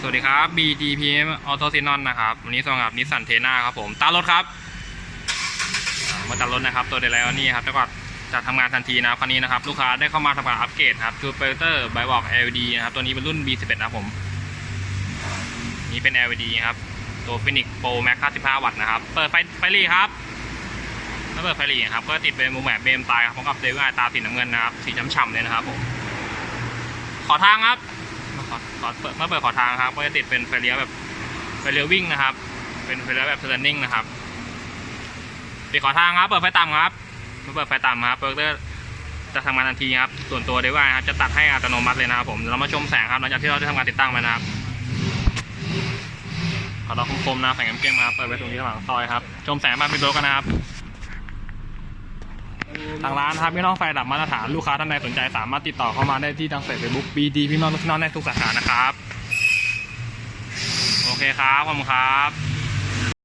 สวัสดีครับ BDPM Auto s y n o n นะครับ วันนี้สำหรับนิสสันเทน่าครับผมตามรถครับมาตามรถนะครับ ตัวเดลไลออนนี่ครับแล้วก็จะทำงานทันทีนะครับคันนี้นะครับ ลูกค้าได้เข้ามาทำการอัปเกรดครับคือเปเตอร์ไบบอก LED นะครับ ตัวนี้เป็นรุ่น B11 นะผม นี่เป็น LED ครับ ตัว Phoenix Pro Max 55วัตต์นะครับ เปิดไฟไฟหลีครับถ้าเปิดไฟหลีครับ ก็ติดเป็นมุมแบบเบมตายครับพร้อมกับเดวิลไอตาสีน้ำเงินนะครับ สีฉ่ำๆเลยนะครับผม ขอทางครับ ขอเมื่อเปิดขอทางครับก็จะติดเป็นไฟเลี้ยวแบบไฟเลี้ยววิ่งนะครับ เป็นไฟเลี้ยวแบบ turning นะครับปิดขอทางครับ เปิดไฟต่ำครับเมื่อเปิดไฟต่ำครับเปิดจะทำงานทันทีครับ ส่วนตัวเดวิลครับจะตัดให้อัตโนมัติเลยนะครับผมเรามาชมแสงครับหลังจากที่เราได้ทำการติดตั้งไปนะครับขอเราคมๆนะแสงเกมๆครับเปิดไว้ตรงนี้ระหว่างซอยครับชมแสงมาเป็นรถกันนะครับ ทางร้านครับพี่น้องไฟดับมาตรฐานลูกค้าท่านใดสนใจสามารถติดต่อเข้ามาได้ที่ทางเฟซบุ๊ก BD พี่น้องพี่น้องในทุกสาขานะครับ โอเคครับขอบคุณครับ